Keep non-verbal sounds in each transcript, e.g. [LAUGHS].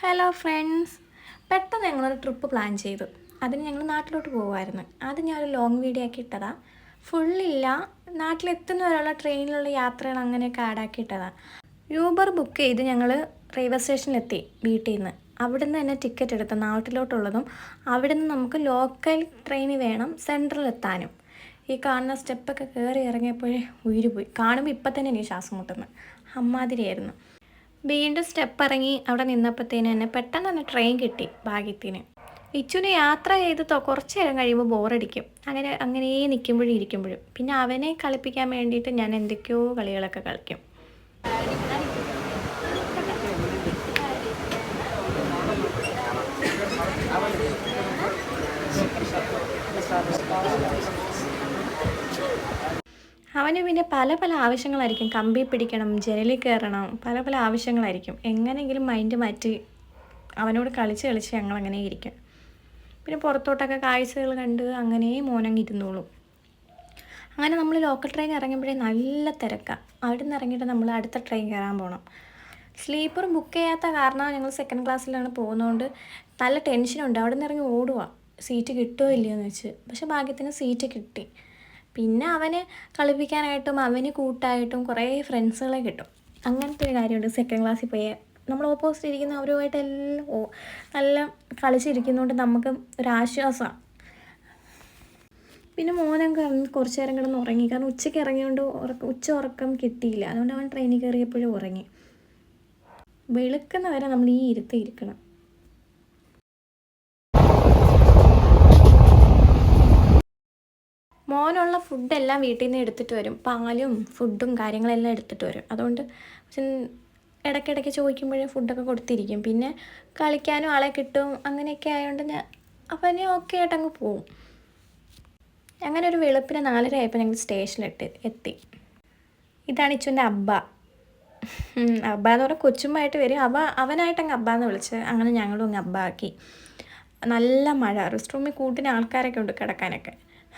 Hello friends പെട്ടെന്ന് ഞങ്ങളൊരു trip plan ചെയ്തു. അതിന് ഞങ്ങൾ നാട്ടിലോട്ട് പോകുമായിരുന്നു അത് ഞാൻ ഒരു ലോങ് വീഡിയോ ആക്കി ഇട്ടതാ. ഫുള്ളില്ല നാട്ടിലെത്തുന്ന വരെയുള്ള ട്രെയിനിലുള്ള യാത്രകൾ അങ്ങനെയൊക്കെ ആഡാക്കി ഇട്ടതാ. യൂബർ ബുക്ക് ചെയ്ത് ഞങ്ങൾ റെയിൽവേ സ്റ്റേഷനിലെത്തി വീട്ടിൽ നിന്ന്. അവിടെ നിന്ന് തന്നെ ടിക്കറ്റ് എടുത്ത് നാട്ടിലോട്ടുള്ളതും അവിടെ നിന്ന് നമുക്ക് ലോക്കൽ ട്രെയിൻ വേണം സെൻട്രലെത്താനും ഈ കാണുന്ന സ്റ്റെപ്പൊക്കെ കയറി ഇറങ്ങിയപ്പോഴേ ഉയരുപോയി പോയി. കാണുമ്പോൾ ഇപ്പം തന്നെ എനിക്ക് ശ്വാസം മുട്ടുന്നു. അമ്മാതിരിയായിരുന്നു. വീണ്ടും സ്റ്റെപ്പ് ഇറങ്ങി അവിടെ നിന്നപ്പോഴത്തേന് തന്നെ പെട്ടെന്ന് തന്നെ ട്രെയിൻ കിട്ടി ഭാഗ്യത്തിന്. ഇച്ചുനെ യാത്ര ചെയ്ത് കുറച്ച് നേരം കഴിയുമ്പോൾ ബോറടിക്കും അങ്ങനെ അങ്ങനെ നിൽക്കുമ്പോഴും ഇരിക്കുമ്പോഴും. പിന്നെ അവനെ കളിപ്പിക്കാൻ വേണ്ടിയിട്ട് ഞാൻ എന്തൊക്കെയോ കളികളൊക്കെ കളിക്കും. അവന് പിന്നെ പല പല ആവശ്യങ്ങളായിരിക്കും. കമ്പി പിടിക്കണം ജനലിൽ കയറണം പല പല ആവശ്യങ്ങളായിരിക്കും. എങ്ങനെയെങ്കിലും മൈൻഡ് മാറ്റി അവനോട് കളിച്ച് കളിച്ച് ഞങ്ങൾ അങ്ങനെ ഇരിക്കും. പിന്നെ പുറത്തോട്ടൊക്കെ കാഴ്ചകൾ കണ്ട് അങ്ങനെ മോനങ്ങ് ഇരുന്നോളും. അങ്ങനെ നമ്മൾ ലോക്കൽ ട്രെയിൻ ഇറങ്ങുമ്പോഴേ നല്ല തിരക്കാണ് അവിടെ നിന്ന് ഇറങ്ങിയിട്ട് നമ്മൾ അടുത്ത ട്രെയിൻ കയറാൻ പോകണം സ്ലീപ്പർ ബുക്ക് ചെയ്യാത്ത കാരണം ഞങ്ങൾ സെക്കൻഡ് ക്ലാസ്സിലാണ് പോകുന്നതുകൊണ്ട് നല്ല ടെൻഷനുണ്ട് അവിടെ നിന്ന് ഇറങ്ങി ഓടുക സീറ്റ് കിട്ടുമോ ഇല്ലയോ എന്ന് വെച്ച്. പക്ഷേ ഭാഗ്യത്തിന് സീറ്റ് കിട്ടി. പിന്നെ അവനെ കളിപ്പിക്കാനായിട്ടും അവന് കൂട്ടായിട്ടും കുറേ ഫ്രണ്ട്സുകളെ കിട്ടും. അങ്ങനത്തെ ഒരു കാര്യമുണ്ട് സെക്കൻഡ് ക്ലാസ്സിൽ പോയ. നമ്മൾ ഓപ്പോസിറ്റ് ഇരിക്കുന്ന അവരുമായിട്ട് എല്ലാം നല്ല കളിച്ചിരിക്കുന്നതുകൊണ്ട് നമുക്ക് ഒരാശ്വാസമാണ് പിന്നെ പിന്നെ മോനൊക്കെ കുറച്ച് നേരം കിടന്ന് ഉറങ്ങി. കാരണം ഉച്ചയ്ക്ക് ഇറങ്ങിയോണ്ട് ഉറക്കം ഉച്ച ഉറക്കം കിട്ടിയില്ല. അതുകൊണ്ട് അവൻ ട്രെയിനിൽ കയറിയപ്പോഴും ഉറങ്ങി. വെളുക്കുന്ന വരെ നമ്മൾ ഈ ഇരുത്തി ഇരിക്കണം. മോനുള്ള ഫുഡെല്ലാം വീട്ടിൽ നിന്ന് എടുത്തിട്ട് വരും. പാലും ഫുഡും കാര്യങ്ങളെല്ലാം എടുത്തിട്ട് വരും. അതുകൊണ്ട് ഇടയ്ക്കിടയ്ക്ക് ചോദിക്കുമ്പോഴേ ഫുഡൊക്കെ കൊടുത്തിരിക്കും. പിന്നെ കളിക്കാനും ആളെ കിട്ടും. അങ്ങനെയൊക്കെ ആയതുകൊണ്ട് ഞാൻ അപ്പം ഞാൻ ഓക്കെ ആയിട്ട് അങ്ങ് പോവും. അങ്ങനെ ഒരു വെളുപ്പിന് നാലര ആയപ്പോൾ ഞങ്ങൾ സ്റ്റേഷനിലിട്ട് എത്തി. ഇതാണ് ഇച്ചുവിന്റെ അബ്ബ. അബ്ബ എന്ന് പറഞ്ഞാൽ കൊച്ചുമായിട്ട് വരും. അവ അവനായിട്ട് അങ്ങ് അബ്ബ എന്ന് വിളിച്ച് അങ്ങനെ ഞങ്ങളും അങ്ങ് അബ്ബ ആക്കി നല്ല മഴ. റെസ്റ്റ് റൂമിൽ കൂട്ടിന് ആൾക്കാരൊക്കെ ഉണ്ട് കിടക്കാനൊക്കെ.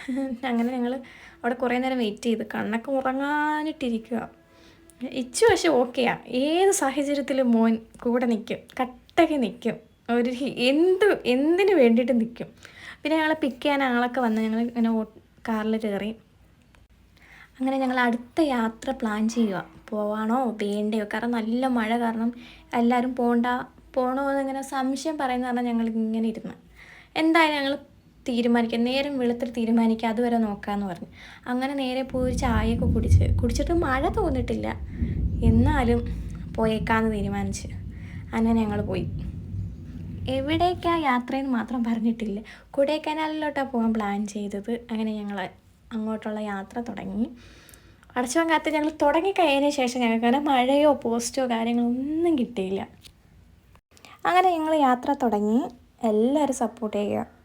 [LAUGHS] അങ്ങനെ ഞങ്ങൾ അവിടെ കുറേ നേരം വെയിറ്റ് ചെയ്ത്. കണ്ണൊക്കെ ഉറങ്ങാനിട്ടിരിക്കുക ഇച്ചു പക്ഷെ ഓക്കെയാണ് ഏത് സാഹചര്യത്തിലും മോൻ കൂടെ നിൽക്കും കട്ടയ്ക്ക് നിൽക്കും ഒരു എന്ത് എന്തിനു വേണ്ടിയിട്ട് നിൽക്കും പിന്നെ ഞങ്ങളെ പിക്ക് ചെയ്യാൻ ആളൊക്കെ വന്ന് ഞങ്ങൾ ഇങ്ങനെ കാറിൽ കയറി. അങ്ങനെ ഞങ്ങൾ അടുത്ത യാത്ര പ്ലാൻ ചെയ്യുക പോവാണോ? വേണ്ടയോ? കാരണം നല്ല മഴ കാരണം എല്ലാവരും പോകണ്ട പോകണോ എന്നിങ്ങനെ സംശയം പറയുന്ന കാരണം ഞങ്ങൾ ഇങ്ങനെ ഇരുന്ന്. എന്തായാലും ഞങ്ങൾ തീരുമാനിക്കാം നേരം വെളുത്തിട്ട് തീരുമാനിക്കുക അതുവരെ നോക്കാമെന്ന് പറഞ്ഞു. അങ്ങനെ നേരെ പോയി ചായയൊക്കെ കുടിച്ച് കുടിച്ചിട്ട് മഴ തോന്നിട്ടില്ല. എന്നാലും പോയേക്കാന്ന് തീരുമാനിച്ച്. അങ്ങനെ ഞങ്ങൾ പോയി. എവിടേക്കാ യാത്രയെന്ന് മാത്രം പറഞ്ഞിട്ടില്ല. കൊടൈക്കനാലിലോട്ടാണ് പോകാൻ പ്ലാൻ ചെയ്തത്. അങ്ങനെ ഞങ്ങൾ അങ്ങോട്ടുള്ള യാത്ര തുടങ്ങി. അടച്ചവൻ കാത്ത് ഞങ്ങൾ തുടങ്ങിക്കഴിഞ്ഞതിന് ശേഷം ഞങ്ങൾക്ക് അങ്ങനെ മഴയോ പോസ്റ്റോ കാര്യങ്ങളോ ഒന്നും കിട്ടിയില്ല. അങ്ങനെ ഞങ്ങൾ യാത്ര തുടങ്ങി. എല്ലാവരും സപ്പോർട്ട് ചെയ്യുക.